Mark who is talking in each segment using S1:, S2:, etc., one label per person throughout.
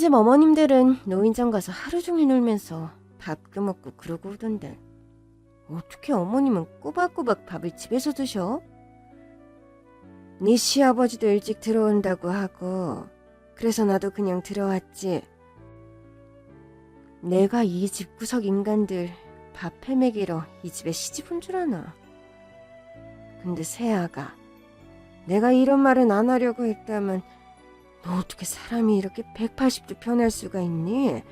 S1: 다른 집 어머님들은 노인정 가서 하루 종일 놀면서 밥 끄먹고 그러고 오던데 어떻게 어머님은 꼬박꼬박 밥을 집에서 드셔? 네 시아버지도 일찍 들어온다고 하고 그래서 나도 그냥 들어왔지. 내가 이 집구석 인간들 밥 해먹이러 이 집에 시집 온 줄 아나. 근데 세아가 내가 이런 말은 안 하려고 했다면 너 어떻게 사람이 이렇게 180도 변할 수가 있니?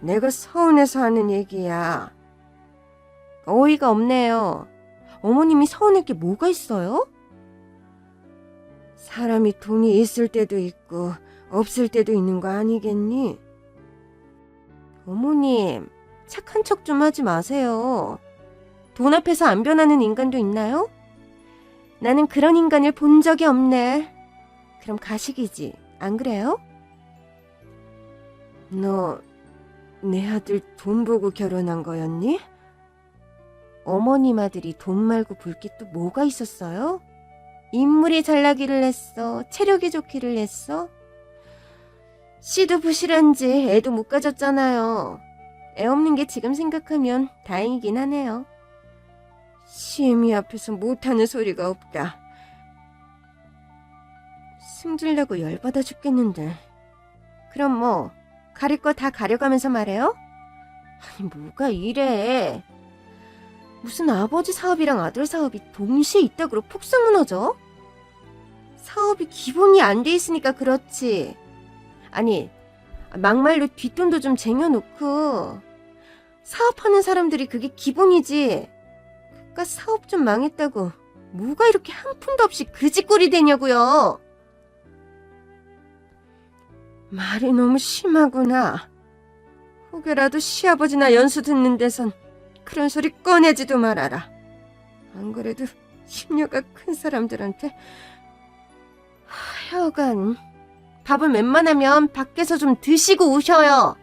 S1: 내가 서운해서 하는 얘기야. 어이가 없네요. 어머님이 서운할 게 뭐가 있어요? 사람이 돈이 있을 때도 있고 없을 때도 있는 거 아니겠니? 어머님, 착한 척 좀 하지 마세요. 돈 앞에서 안 변하는 인간도 있나요? 나는 그런 인간을 본 적이 없네. 그럼 가식이지, 안 그래요? 너, 내 아들 돈 보고 결혼한 거였니? 어머님 아들이 돈 말고 볼 게 또 뭐가 있었어요? 인물이 잘나기를 했어? 체력이 좋기를 했어? 씨도 부실한지 애도 못 가졌잖아요. 애 없는 게 지금 생각하면 다행이긴 하네요. 시애미 앞에서 못하는 소리가 없다. 승질내고 열받아 죽겠는데. 그럼 뭐 가릴 거 다 가려가면서 말해요? 아니 뭐가 이래. 무슨 아버지 사업이랑 아들 사업이 동시에 있다고 폭삭 무너져? 사업이 기본이 안 돼 있으니까 그렇지. 아니, 막말로 뒷돈도 좀 쟁여놓고 사업하는 사람들이 그게 기본이지. 그깟 사업 좀 망했다고 뭐가 이렇게 한 푼도 없이 그지꼴이 되냐고요. 말이 너무 심하구나. 혹여라도 시아버지나 연수 듣는 데선 그런 소리 꺼내지도 말아라. 안 그래도 심려가 큰 사람들한테 하여간 밥은 웬만하면 밖에서 좀 드시고 오셔요.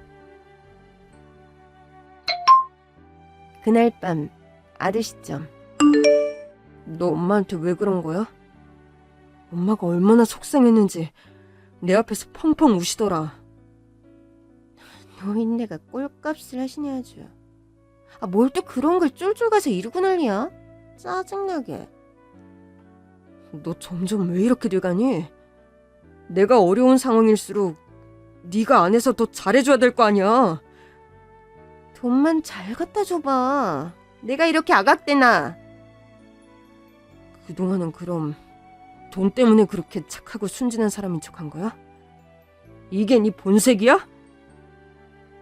S1: 그날 밤 아들 시점. 너 엄마한테 왜 그런 거야? 엄마가 얼마나 속상했는지 내 앞에서 펑펑 우시더라. 노인네가 꼴값을 하시냐 아주. 아, 뭘 또 그런 걸 쫄쫄 가서 이러고 난리야? 짜증나게. 너 점점 왜 이렇게 돼가니? 내가 어려운 상황일수록 네가 안에서 더 잘해줘야 될 거 아니야. 돈만 잘 갖다 줘봐. 내가 이렇게 아각대나. 그동안은 그럼 돈 때문에 그렇게 착하고 순진한 사람인 척한 거야? 이게 네 본색이야?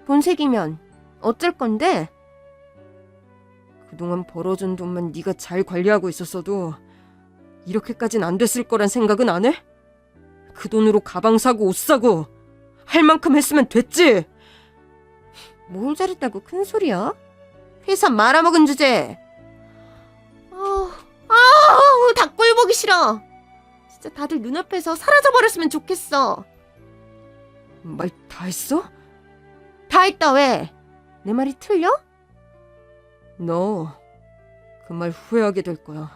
S1: 본색이면 어쩔 건데? 그동안 벌어준 돈만 네가 잘 관리하고 있었어도 이렇게까진 안 됐을 거란 생각은 안 해? 그 돈으로 가방 사고 옷 사고 할 만큼 했으면 됐지. 뭘 잘했다고 큰 소리야? 회사 말아먹은 주제. 아, 아, 닭골 보기 싫어. 진짜 다들 눈앞에서 사라져 버렸으면 좋겠어. 말 다 했어? 다 했다 왜? 내 말이 틀려? 너 그 말 후회하게 될 거야.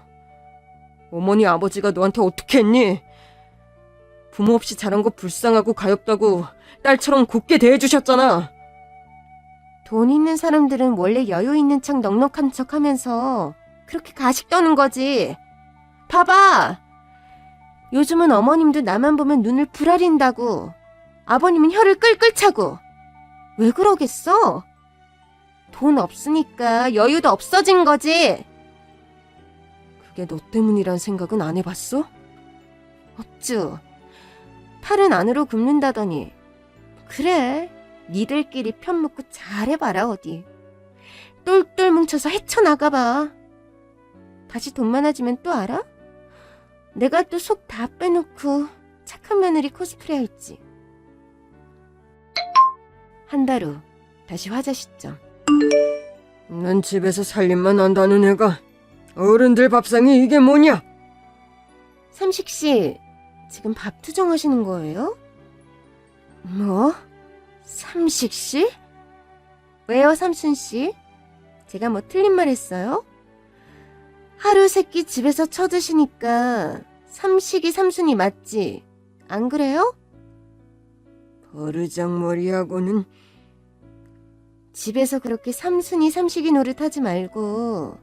S1: 어머니 아버지가 너한테 어떻게 했니? 부모 없이 자란 거 불쌍하고 가엾다고 딸처럼 곱게 대해주셨잖아. 돈 있는 사람들은 원래 여유 있는 척 넉넉한 척 하면서 그렇게 가식 떠는 거지. 봐봐. 요즘은 어머님도 나만 보면 눈을 부라린다고. 아버님은 혀를 끌끌 차고. 왜 그러겠어? 돈 없으니까 여유도 없어진 거지. 그게 너 때문이란 생각은 안 해봤어? 어쭈. 팔은 안으로 굽는다더니. 그래. 니들끼리 편 먹고 잘해봐라 어디. 똘똘 뭉쳐서 헤쳐나가봐. 다시 돈 많아지면 또 알아? 내가 또 속 다 빼놓고 착한 며느리 코스프레 할지. 한 달 후 다시 화자 시점. 난 집에서 살림만 한다는 애가 어른들 밥상이 이게 뭐냐? 삼식 씨, 지금 밥 투정하시는 거예요? 뭐? 삼식 씨? 왜요, 삼순 씨? 제가 뭐 틀린 말 했어요? 하루 세끼 집에서 쳐드시니까 삼식이 삼순이 맞지? 안 그래요? 버르장머리하고는
S2: 집에서 그렇게 삼순이 삼식이 노릇하지 말고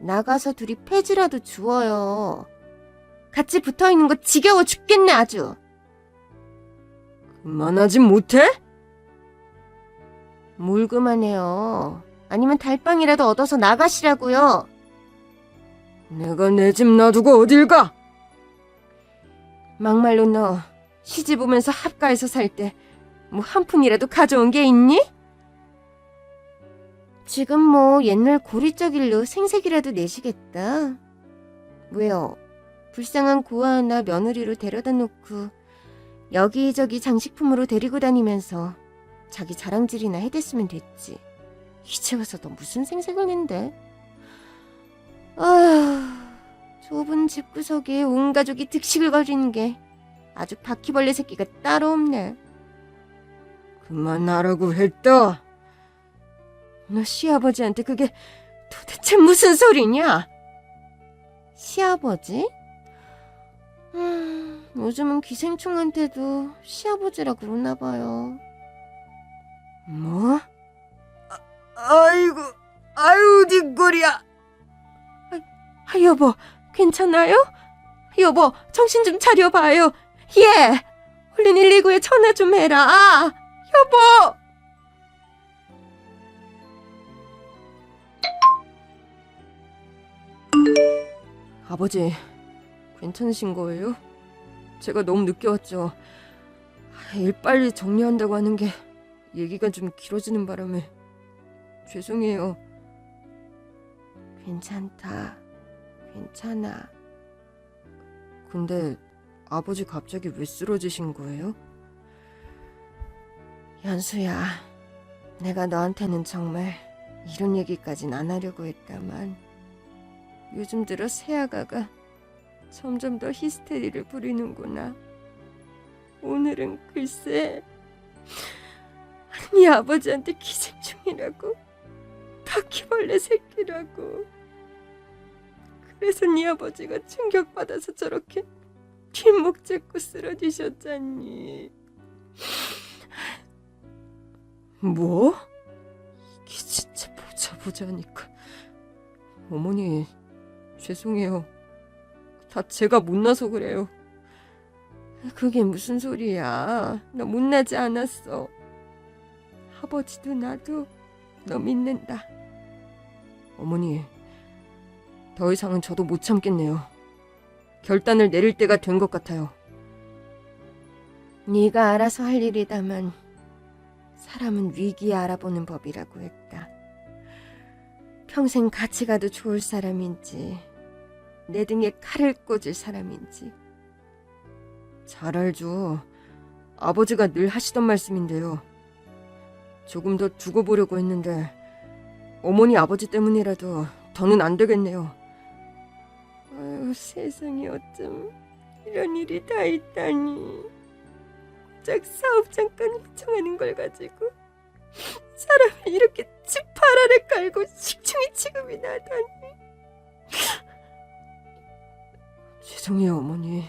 S2: 나가서 둘이 폐지라도 주워요. 같이 붙어 있는 거 지겨워 죽겠네 아주.
S1: 그만하지 못해?
S2: 뭘 그만해요. 아니면 달빵이라도 얻어서 나가시라고요.
S1: 내가 내 집 놔두고 어딜 가?
S2: 막말로 너 시집 오면서 합가에서 살 때 뭐 한 푼이라도 가져온 게 있니? 지금 뭐 옛날 고리적 일로 생색이라도 내시겠다. 왜요? 불쌍한 고아 하나 며느리로 데려다 놓고 여기저기 장식품으로 데리고 다니면서 자기 자랑질이나 해댔으면 됐지. 이제 와서 너 무슨 생색을 낸대? 아휴, 좁은 집구석에 온 가족이 득식을 거리는 게 아주 바퀴벌레 새끼가 따로 없네.
S1: 그만하라고 했다.
S2: 너 시아버지한테 그게 도대체 무슨 소리냐? 시아버지? 음, 요즘은 기생충한테도 시아버지라 그러나 봐요.
S1: 뭐? 아, 아이고, 아유, 뒷골이야.
S2: 아, 여보, 괜찮아요? 여보, 정신 좀 차려봐요. 예! 얼른 119에 전화 좀 해라. 아, 여보!
S1: 아버지, 괜찮으신 거예요? 제가 너무 늦게 왔죠. 아, 일 빨리 정리한다고 하는 게 얘기가 좀 길어지는 바람에 죄송해요.
S2: 괜찮다. 괜찮아.
S1: 근데 아버지 갑자기 왜 쓰러지신 거예요?
S2: 연수야, 내가 너한테는 정말 이런 얘기까진 안 하려고 했다만 요즘 들어 새아가가 점점 더 히스테리를 부리는구나. 오늘은 글쎄 네 아버지한테 기생충이라고 바퀴벌레 새끼라고 그래서 네 아버지가 충격받아서 저렇게 뒷목 잡고 쓰러지셨잖니.
S1: 뭐? 이게 진짜 보자 보자니까. 어머니, 죄송해요. 다 제가 못나서 그래요.
S2: 그게 무슨 소리야? 너 못나지 않았어. 아버지도 나도 너 믿는다.
S1: 어머니, 더 이상은 저도 못 참겠네요. 결단을 내릴 때가 된 것 같아요.
S2: 네가 알아서 할 일이다만 사람은 위기에 알아보는 법이라고 했다. 평생 같이 가도 좋을 사람인지 내 등에 칼을 꽂을 사람인지
S1: 잘 알죠. 아버지가 늘 하시던 말씀인데요. 조금 더 두고 보려고 했는데 어머니 아버지 때문이라도 더는 안 되겠네요.
S2: 아유 세상에 어쩜 이런 일이 다 있다니. 짝 사업 잠깐 요청하는 걸 가지고 사람을 이렇게 집 팔아를 깔고 식충이 취급이 나다니.
S1: 죄송해요, 어머니.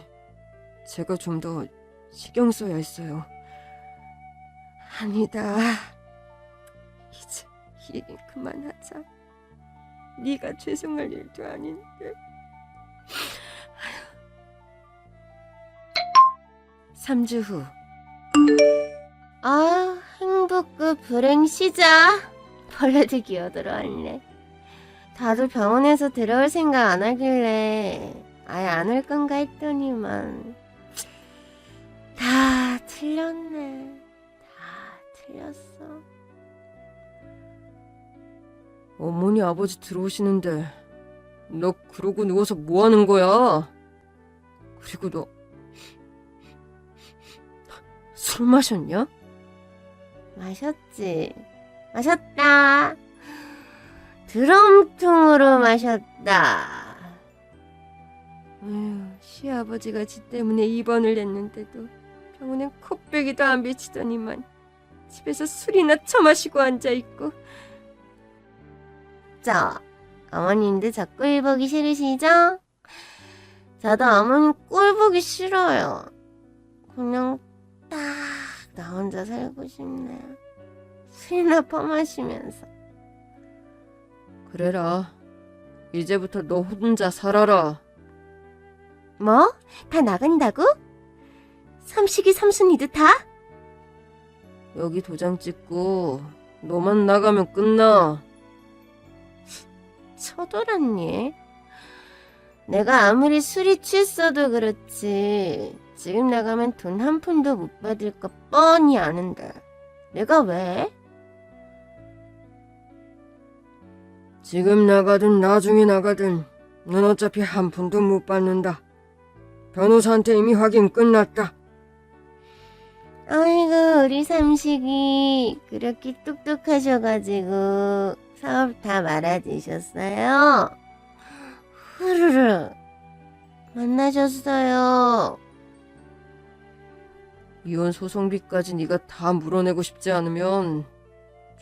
S1: 제가 좀 더 신경 써야 했어요.
S2: 아니다. 이제 이 얘기 그만하자. 네가 죄송할 일도 아닌데 3주 후 아, 행복급 불행 시작. 벌레들 기어들어왔네. 다들 병원에서 들어올 생각 안 하길래 아예 안 올 건가 했더니만 다 틀렸네. 다 틀렸어.
S1: 어머니 아버지 들어오시는데 너 그러고 누워서 뭐 하는 거야? 그리고 너 술 마셨냐?
S2: 마셨지. 마셨다. 드럼통으로 마셨다. 에휴, 시아버지가 지 때문에 입원을 했는데도 병원엔 코빼기도 안 비치더니만 집에서 술이나 처마시고 앉아있고. 저, 어머님도 저꼴 보기 싫으시죠? 저도 어머님 꼴 보기 싫어요. 그냥 딱 나 혼자 살고 싶네. 술이나 퍼마시면서.
S1: 그래라. 이제부터 너 혼자 살아라.
S2: 뭐? 다 나간다고? 삼식이 삼순이도 다?
S1: 여기 도장 찍고 너만 나가면 끝나.
S2: 쳐돌았니? 내가 아무리 술이 취했어도 그렇지. 지금 나가면 돈 한 푼도 못 받을 거 뻔히 아는데. 내가 왜?
S1: 지금 나가든 나중에 나가든 넌 어차피 한 푼도 못 받는다. 변호사한테 이미 확인 끝났다.
S2: 아이고, 우리 삼식이 그렇게 똑똑하셔가지고 사업 다 말아주셨어요. 후루루. 만나셨어요.
S1: 이혼 소송비까지 네가 다 물어내고 싶지 않으면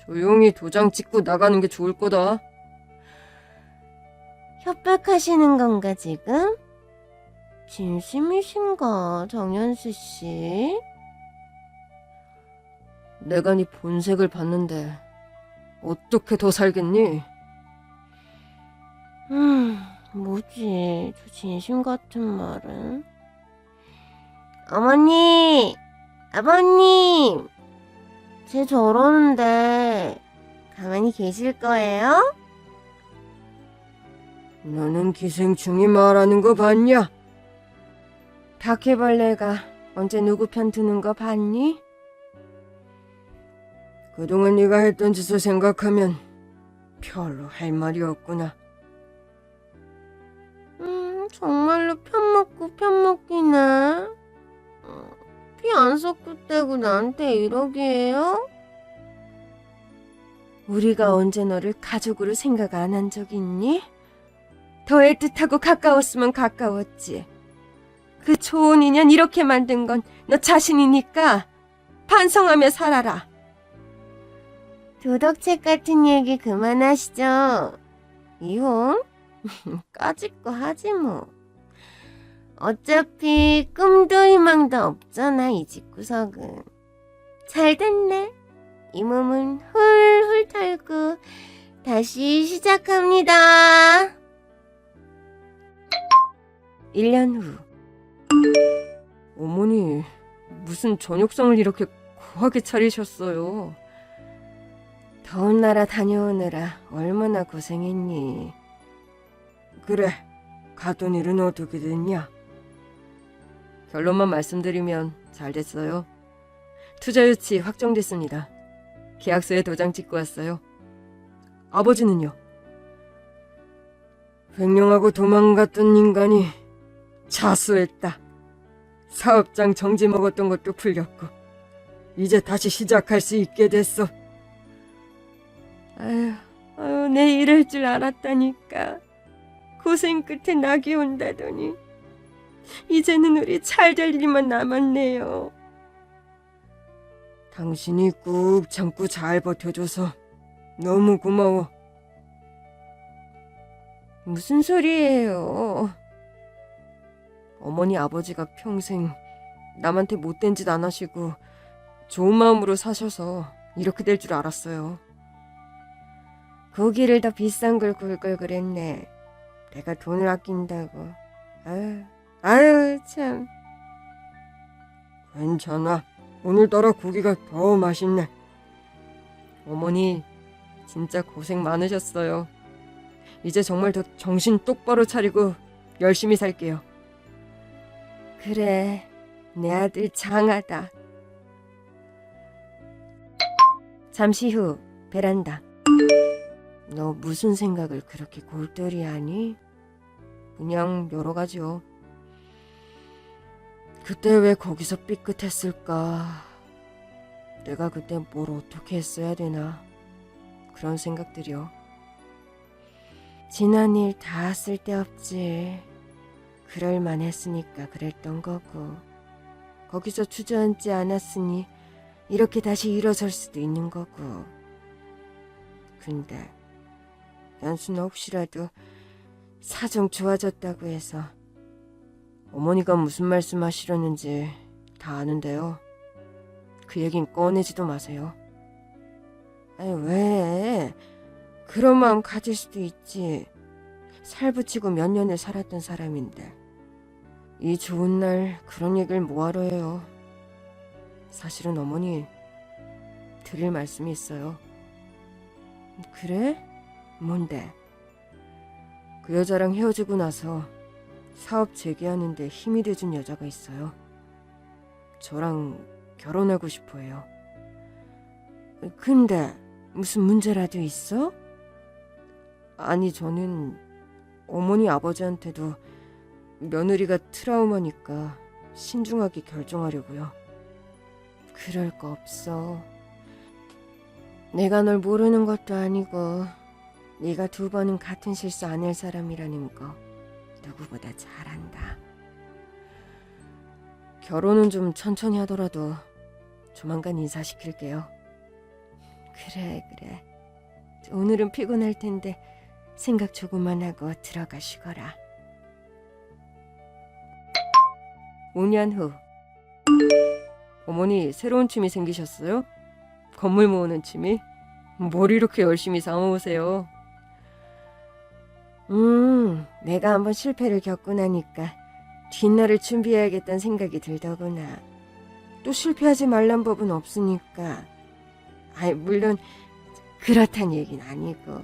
S1: 조용히 도장 찍고 나가는 게 좋을 거다.
S2: 협박하시는 건가, 지금? 진심이신가, 정연수 씨?
S1: 내가 네 본색을 봤는데 어떻게 더 살겠니?
S2: 음, 뭐지, 저 진심 같은 말은? 어머니! 아버님! 쟤 저러는데, 가만히 계실 거예요?
S1: 너는 기생충이 말하는 거 봤냐?
S2: 바퀴벌레가 언제 누구 편 드는 거 봤니?
S1: 그동안 네가 했던 짓을 생각하면 별로 할 말이 없구나.
S2: 음, 정말로 편먹고 편먹기네. 피 안 섞을 때고 나한테 이러기에요? 우리가 언제 너를 가족으로 생각 안 한 적 있니? 더 애틋하고 가까웠으면 가까웠지. 그 좋은 인연 이렇게 만든 건 너 자신이니까 반성하며 살아라. 도덕책 같은 얘기 그만하시죠. 이혼? 까짓 거 하지 뭐. 어차피 꿈도 희망도 없잖아 이 집구석은. 잘 됐네. 이 몸은 훌훌 털고 다시 시작합니다. 1년 후.
S1: 어머니, 무슨 저녁상을 이렇게 거하게 차리셨어요?
S2: 더운 나라 다녀오느라 얼마나 고생했니.
S1: 그래, 가던 일은 어떻게 됐냐? 결론만 말씀드리면 잘 됐어요. 투자 유치 확정됐습니다. 계약서에 도장 찍고 왔어요. 아버지는요? 횡령하고 도망갔던 인간이 자수했다. 사업장 정지 먹었던 것도 풀렸고, 이제 다시 시작할 수 있게 됐어.
S2: 아유, 내 이럴 줄 알았다니까. 고생 끝에 낙이 온다더니. 이제는 우리 잘 될 일만 남았네요.
S1: 당신이 꾹 참고 잘 버텨줘서 너무 고마워.
S2: 무슨 소리예요?
S1: 어머니 아버지가 평생 남한테 못된 짓 안 하시고 좋은 마음으로 사셔서 이렇게 될 줄 알았어요.
S2: 고기를 더 비싼 걸 구울 걸 그랬네. 내가 돈을 아낀다고. 아유, 아유, 참.
S1: 괜찮아. 오늘따라 고기가 더 맛있네. 어머니 진짜 고생 많으셨어요. 이제 정말 더 정신 똑바로 차리고 열심히 살게요.
S2: 그래, 내 아들 장하다. 잠시 후 베란다. 너 무슨 생각을 그렇게 골똘히 하니?
S1: 그냥 여러 가지요. 그때 왜 거기서 삐끗했을까? 내가 그때 뭘 어떻게 했어야 되나? 그런 생각들이요.
S2: 지난 일 다 쓸데없지. 그럴 만했으니까 그랬던 거고. 거기서 주저앉지 않았으니 이렇게 다시 일어설 수도 있는 거고. 근데 연수는 혹시라도 사정 좋아졌다고 해서
S1: 어머니가 무슨 말씀 하시려는지 다 아는데요. 그 얘긴 꺼내지도 마세요. 아니, 왜? 그런 마음 가질 수도 있지. 살붙이고 몇 년을 살았던 사람인데. 이 좋은 날 그런 얘기를 뭐하러 해요. 사실은 어머니 드릴 말씀이 있어요. 그래? 뭔데? 그 여자랑 헤어지고 나서 사업 재개하는데 힘이 돼준 여자가 있어요. 저랑 결혼하고 싶어 해요. 근데 무슨 문제라도 있어? 아니, 저는 어머니 아버지한테도 며느리가 트라우마니까 신중하게 결정하려고요. 그럴 거 없어. 내가 널 모르는 것도 아니고 네가 두 번은 같은 실수 안 할 사람이라는 거 누구보다 잘 안다. 결혼은 좀 천천히 하더라도 조만간 인사시킬게요. 그래, 그래. 오늘은 피곤할 텐데 생각 조금만 하고 들어가 쉬거라. 5년 후 어머니 새로운 취미 생기셨어요? 건물 모으는 취미? 뭘 이렇게 열심히 쌓아오세요? 음, 내가 한번 실패를 겪고 나니까 뒷날을 준비해야겠다는 생각이 들더구나. 또 실패하지 말란 법은 없으니까. 아이, 물론 그렇단 얘기는 아니고.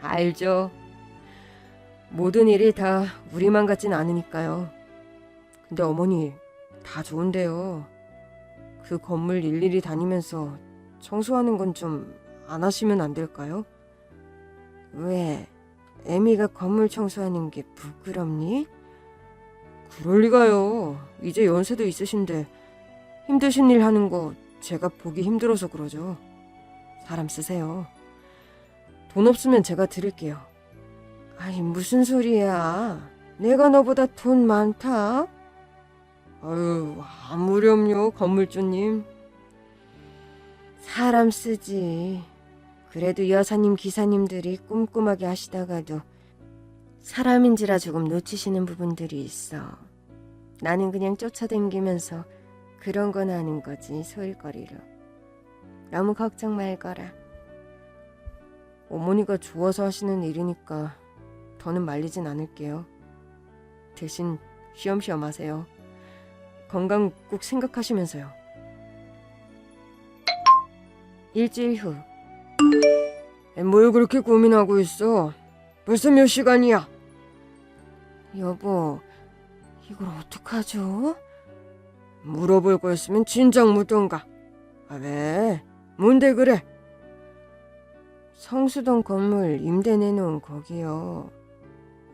S1: 알죠. 모든 일이 다 우리만 같진 않으니까요. 근데 어머니, 다 좋은데요. 그 건물 일일이 다니면서 청소하는 건 좀 안 하시면 안 될까요? 왜? 애미가 건물 청소하는 게 부끄럽니? 그럴 리가요. 이제 연세도 있으신데 힘드신 일 하는 거 제가 보기 힘들어서 그러죠. 사람 쓰세요. 돈 없으면 제가 드릴게요. 아이 무슨 소리야. 내가 너보다 돈 많다. 아유 아무렴요 건물주님. 사람 쓰지. 그래도 여사님 기사님들이 꼼꼼하게 하시다가도 사람인지라 조금 놓치시는 부분들이 있어. 나는 그냥 쫓아다니면서 그런 건 하는 거지 소일거리로. 너무 걱정 말거라. 어머니가 좋아서 하시는 일이니까 더는 말리진 않을게요. 대신 쉬엄쉬엄 하세요. 건강 꼭 생각하시면서요. 일주일 후. 뭘 그렇게 고민하고 있어? 벌써 몇 시간이야? 여보, 이걸 어떡하죠? 물어볼 거였으면 진작 묻던가. 아, 왜? 뭔데 그래? 성수동 건물 임대 내놓은 거기요.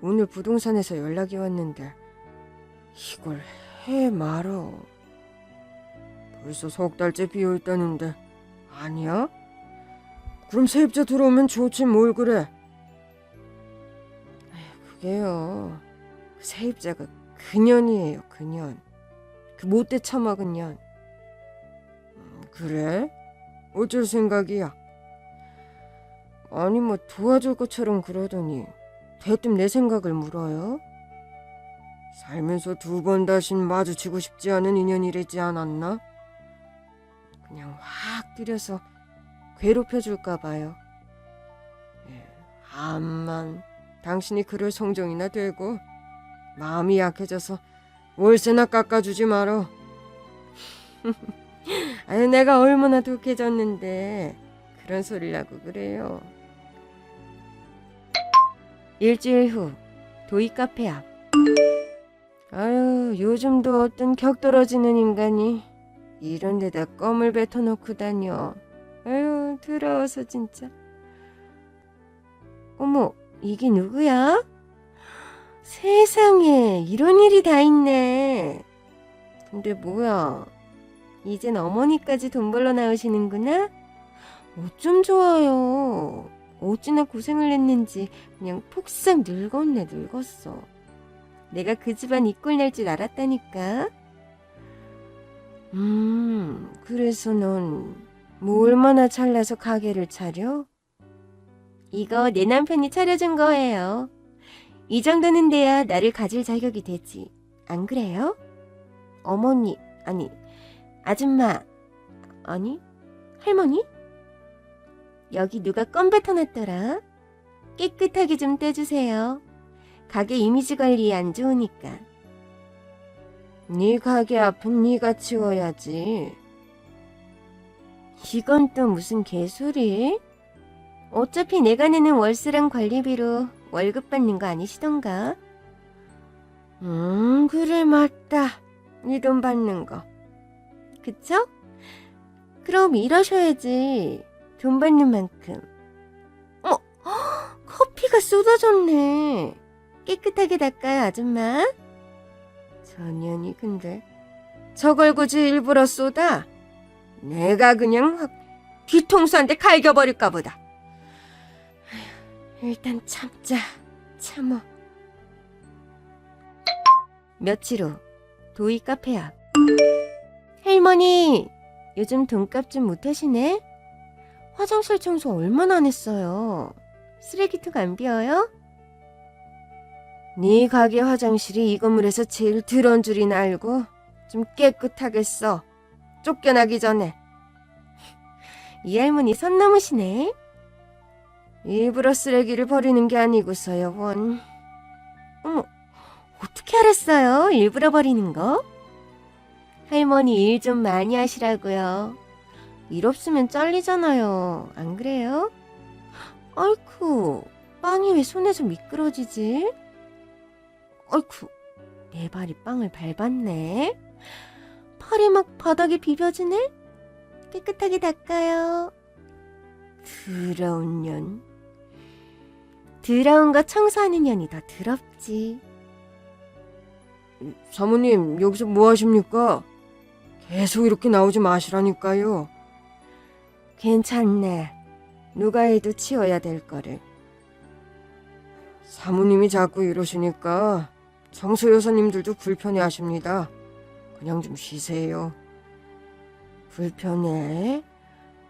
S1: 오늘 부동산에서 연락이 왔는데 이걸 해 말어. 벌써 석 달째 비어 있다는데 아니야? 그럼 세입자 들어오면 좋지 뭘 그래? 그게요. 그 세입자가 그년이에요 그년. 그 못돼 처먹은 년. 음, 그래? 어쩔 생각이야? 아니 뭐 도와줄 것처럼 그러더니 대뜸 내 생각을 물어요? 살면서 두 번 다신 마주치고 싶지 않은 인연이랬지 않았나? 그냥 확 들여서 괴롭혀줄까 봐요. 예, 암만 당신이 그럴 성정이나 되고 마음이 약해져서 월세나 깎아주지 말어. 아니 내가 얼마나 독해졌는데 그런 소리를 하고 그래요. 일주일 후 도이 카페 앞. 아유 요즘도 어떤 격 떨어지는 인간이 이런 데다 껌을 뱉어놓고 다녀. 아유 더러워서 진짜. 어머 이게 누구야? 세상에 이런 일이 다 있네. 근데 뭐야? 이젠 어머니까지 돈 벌러 나오시는구나? 어쩜 좋아요. 어찌나 고생을 했는지 그냥 폭삭 늙었네 늙었어. 내가 그 집안 이꼴 낼줄 알았다니까. 음, 그래서 넌 뭐 얼마나 잘나서 가게를 차려? 이거 내 남편이 차려준 거예요. 이 정도는 돼야 나를 가질 자격이 되지. 안 그래요? 어머니, 아니, 아줌마,
S2: 아니, 할머니? 여기 누가 껌 뱉어놨더라. 깨끗하게 좀 떼주세요. 가게 이미지 관리에 안 좋으니까.
S1: 네 가게 앞은 네가 치워야지.
S2: 이건 또 무슨 개소리? 어차피 내가 내는 월세랑 관리비로 월급 받는 거 아니시던가?
S1: 음, 그래 맞다. 네돈 받는 거.
S2: 그쵸? 그럼 이러셔야지. 돈 받는 만큼. 어, 헉, 커피가 쏟아졌네. 깨끗하게 닦아요, 아줌마.
S1: 전년이 근데 저걸 굳이 일부러 쏟아? 내가 그냥 확 뒤통수 한대 갈겨버릴까 보다. 일단 참자. 참어.
S2: 며칠 후 도희 카페 앞 할머니 요즘 돈값 좀 못하시네 화장실 청소 얼마나 안 했어요 쓰레기통 안 비어요?
S1: 네 가게 화장실이 이 건물에서 제일 더러운 줄이나 알고 좀 깨끗하겠어. 쫓겨나기 전에.
S2: 이 할머니 선 넘으시네
S1: 일부러 쓰레기를 버리는 게 아니고서 요, 원.
S2: 어머 어떻게 알았어요 일부러 버리는 거? 할머니 일 좀 많이 하시라고요 일 없으면 잘리잖아요 안 그래요? 아이쿠 빵이 왜 손에서 미끄러지지? 아이쿠 내 발이 빵을 밟았네 팔이 막 바닥에 비벼지네 깨끗하게 닦아요
S1: 더러운 년.
S2: 더러운 거 청소하는 년이 더 더럽지
S1: 사모님, 여기서 뭐 하십니까? 계속 이렇게 나오지 마시라니까요. 괜찮네. 누가 해도 치워야 될 거를. 사모님이 자꾸 이러시니까 청소 여사님들도 불편해 하십니다. 그냥 좀 쉬세요. 불편해?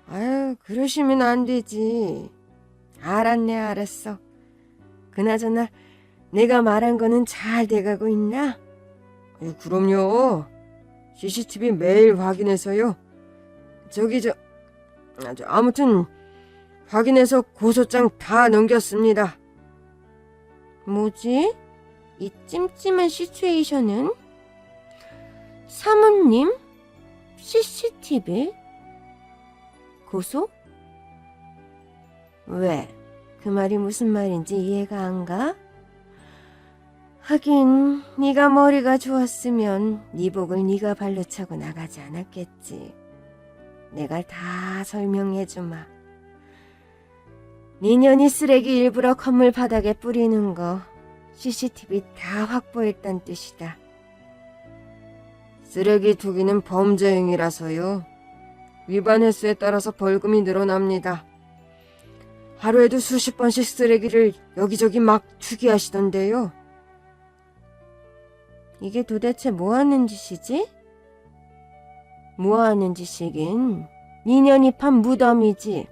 S1: 아유, 그러시면 안 되지. 알았네, 알았어. 그나저나 내가 말한 거는 잘 돼가고 있나? 예, 그럼요. CCTV 매일 확인해서요. 저기 저, 아, 저 아무튼 확인해서 고소장 다 넘겼습니다.
S2: 뭐지? 이 찜찜한 시츄에이션은? 사모님? CCTV? 고소? 왜? 그 말이 무슨 말인지 이해가 안 가? 하긴 네가 머리가 좋았으면 네 복을 네가 발로 차고 나가지 않았겠지. 내가 다 설명해 주마. 네 년이 쓰레기 일부러 건물 바닥에 뿌리는 거 CCTV 다 확보했단 뜻이다.
S1: 쓰레기 투기는 범죄 행위라서요. 위반 횟수에 따라서 벌금이 늘어납니다. 하루에도 수십 번씩 쓰레기를 여기저기 막 투기하시던데요.
S2: 이게 도대체 뭐 하는 짓이지? 뭐 하는 짓이긴 니년이 판 무덤이지.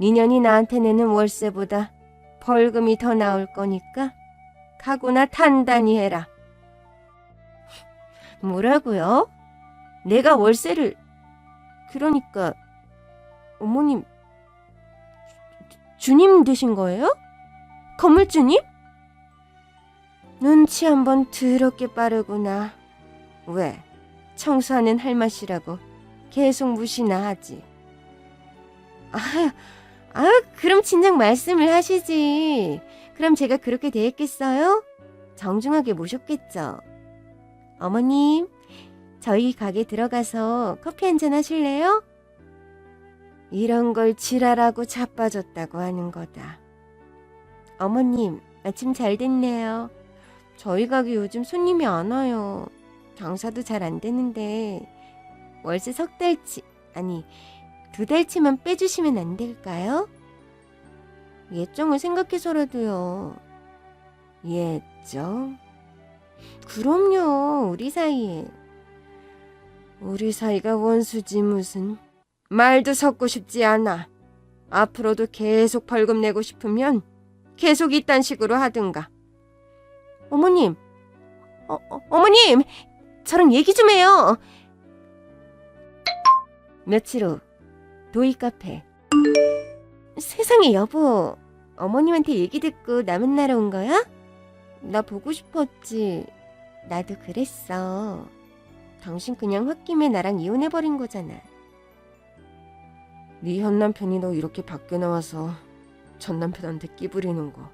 S2: 니년이 나한테 내는 월세보다 벌금이 더 나올 거니까 가구나 단단히 해라. 뭐라고요? 내가 월세를 그러니까 어머님 주- 주님 되신 거예요? 건물주님? 눈치 한번 더럽게 빠르구나. 왜? 청소하는 할맛이라고 계속 무시나 하지. 아유, 아유, 그럼 진작 말씀을 하시지. 그럼 제가 그렇게 대했겠어요? 정중하게 모셨겠죠. 어머님, 저희 가게 들어가서 커피 한잔 하실래요? 이런 걸 지랄하고 자빠졌다고 하는 거다. 어머님, 마침 잘 됐네요. 저희 가게 요즘 손님이 안 와요. 장사도 잘 안 되는데 월세 석 달치 아니 두 달치만 빼주시면 안 될까요? 예정을 생각해서라도요. 예정? 그럼요, 우리 사이에.
S1: 우리 사이가 원수지 무슨. 말도 섞고 싶지 않아. 앞으로도 계속 벌금 내고 싶으면 계속 이딴 식으로 하든가.
S2: 어머님, 어, 어, 어머님, 저랑 얘기 좀 해요. 며칠 후 도이 카페 세상에 여보 어머님한테 얘기 듣고 나 만나러 온 거야? 나 보고 싶었지 나도 그랬어 당신 그냥 홧김에 나랑 이혼해버린 거잖아
S1: 네 현 남편이 너 이렇게 밖에 나와서 전 남편한테 끼부리는 거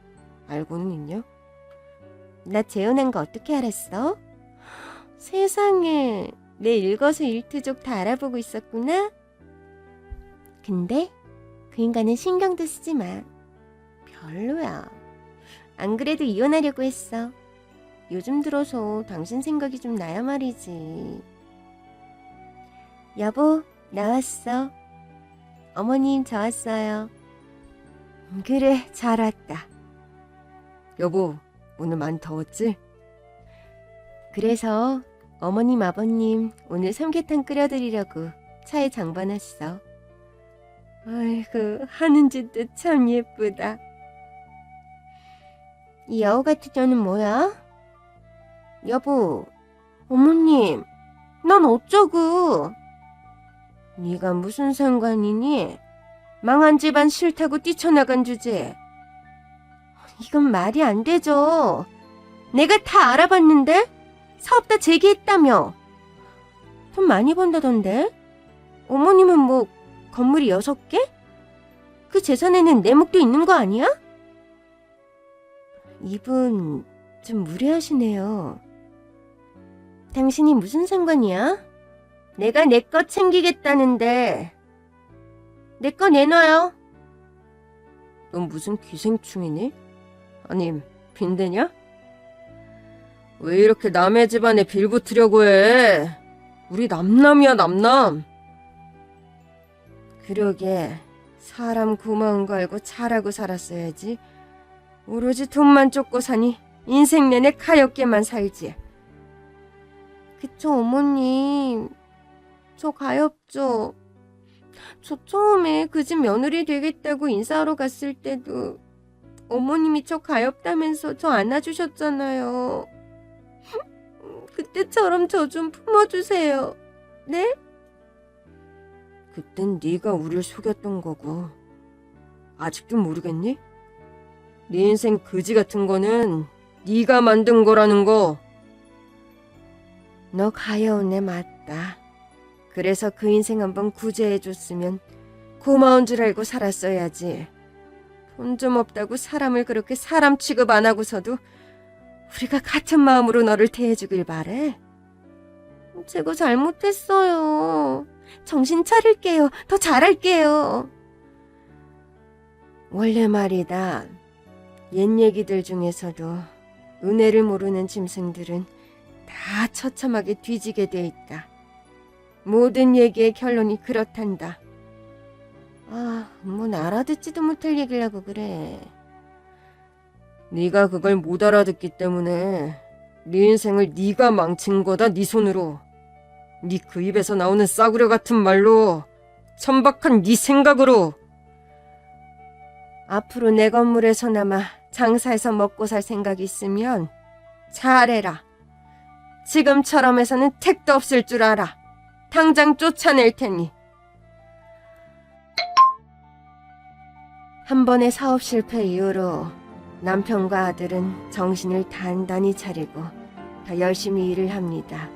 S1: 알고는 있냐?
S2: 나 재혼한 거 어떻게 알았어? 세상에 내 일거수 일투족 다 알아보고 있었구나. 근데 그 인간은 신경도 쓰지 마. 별로야. 안 그래도 이혼하려고 했어. 요즘 들어서 당신 생각이 좀 나야 말이지. 여보, 나왔어. 어머님, 저 왔어요. 그래, 잘 왔다.
S1: 여보, 오늘 많이 더웠지?
S2: 그래서 어머님 아버님 오늘 삼계탕 끓여드리려고 차에 장봐놨어. 아이고 하는 짓도 참 예쁘다. 이 여우 같은 년은 뭐야? 여보, 어머님, 난 어쩌고? 네가 무슨 상관이니? 망한 집안 싫다고 뛰쳐나간 주제. 이건 말이 안 되죠. 내가 다 알아봤는데 사업 다 재개했다며. 돈 많이 번다던데. 어머님은 뭐 건물이 여섯 개? 그 재산에는 내 몫도 있는 거 아니야? 이분 좀 무례하시네요. 당신이 무슨 상관이야? 내가 내 거 챙기겠다는데 내 거 내놔요.
S1: 넌 무슨 기생충이니? 아님 빈대냐? 왜 이렇게 남의 집안에 빌붙으려고 해? 우리 남남이야 남남. 그러게 사람 고마운 거 알고 잘하고 살았어야지. 오로지 돈만 쫓고 사니 인생 내내 가엾게만 살지.
S2: 그쵸, 어머님. 저 가엾죠. 저 처음에 그 집 며느리 되겠다고 인사하러 갔을 때도 어머님이 저 가엾다면서 저 안아주셨잖아요. 그때처럼 저 좀 품어주세요. 네?
S1: 그땐 네가 우릴 속였던 거고 아직도 모르겠니? 네 인생 그지 같은 거는 네가 만든 거라는 거.
S2: 너 가여운 애 맞다. 그래서 그 인생 한번 구제해줬으면
S1: 고마운 줄 알고 살았어야지. 돈 좀 없다고 사람을 그렇게 사람 취급 안 하고서도 우리가 같은 마음으로 너를 대해주길 바래.
S2: 제가 잘못했어요. 정신 차릴게요. 더 잘할게요.
S1: 원래 말이다. 옛 얘기들 중에서도 은혜를 모르는 짐승들은 다 처참하게 뒤지게 돼 있다. 모든 얘기의 결론이 그렇단다.
S2: 아, 뭔 알아듣지도 못할 얘기를 하고 그래.
S1: 네가 그걸 못 알아듣기 때문에 네 인생을 네가 망친 거다 네 손으로. 네 그 입에서 나오는 싸구려 같은 말로 천박한 네 생각으로 앞으로 내 건물에서나마 장사해서 먹고 살 생각이 있으면 잘해라. 지금처럼 해서는 택도 없을 줄 알아. 당장 쫓아낼 테니. 한 번의 사업 실패 이후로 남편과 아들은 정신을 단단히 차리고 더 열심히 일을 합니다.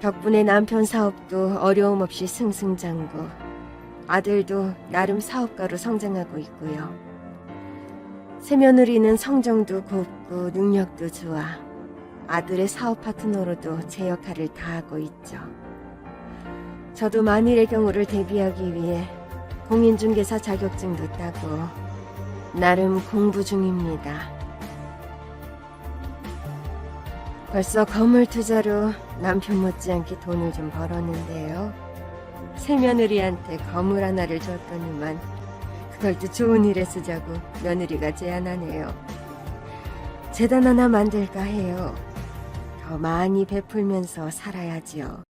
S1: 덕분에 남편 사업도 어려움 없이 승승장구, 아들도 나름 사업가로 성장하고 있고요. 새며느리는 성정도 곱고 능력도 좋아 아들의 사업 파트너로도 제 역할을 다하고 있죠. 저도 만일의 경우를 대비하기 위해 공인중개사 자격증도 따고 나름 공부 중입니다. 벌써 건물 투자로 남편 못지않게 돈을 좀 벌었는데요. 새 며느리한테 건물 하나를 줬더니만 그걸 또 좋은 일에 쓰자고 며느리가 제안하네요. 재단 하나 만들까 해요. 더 많이 베풀면서 살아야지요.